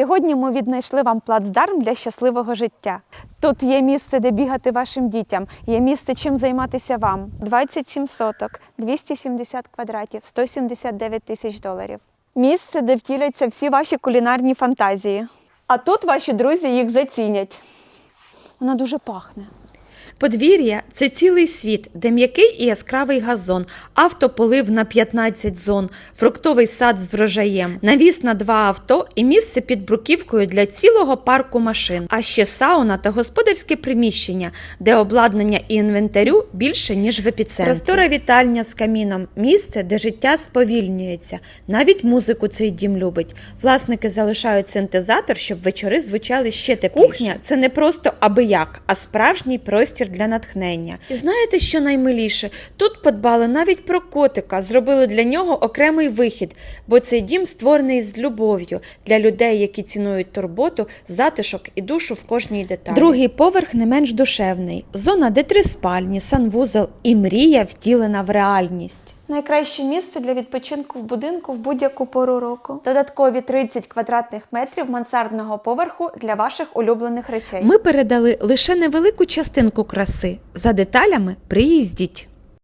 Сьогодні ми віднайшли вам плацдарм для щасливого життя. Тут є місце, де бігати вашим дітям, є місце, чим займатися вам. 27 соток, 270 квадратів, 179 тисяч доларів. Місце, де втіляться всі ваші кулінарні фантазії. А тут ваші друзі їх зацінять. Вона дуже пахне. Подвір'я це цілий світ, де м'який і яскравий газон, автополив на 15 зон, фруктовий сад з врожаєм, навіс на два авто і місце під бруківкою для цілого парку машин, а ще сауна та господарське приміщення, де обладнання і інвентарю більше ніж в епіцентрі. Простора вітальня з каміном, місце, де життя сповільнюється. Навіть музику цей дім любить. Власники залишають синтезатор, щоб вечори звучали ще тепліше. Кухня це не просто аби як, а справжній простір для натхнення. І знаєте, що наймиліше? Тут подбали навіть про котика, зробили для нього окремий вихід, бо цей дім створений з любов'ю для людей, які цінують турботу, затишок і душу в кожній деталі. Другий поверх не менш душевний. Зона, де три спальні, санвузол і мрія втілена в реальність. Найкраще місце для відпочинку в будинку в будь-яку пору року. Додаткові 30 квадратних метрів мансардного поверху для ваших улюблених речей. Ми передали лише невелику частинку краси. За деталями приїздіть.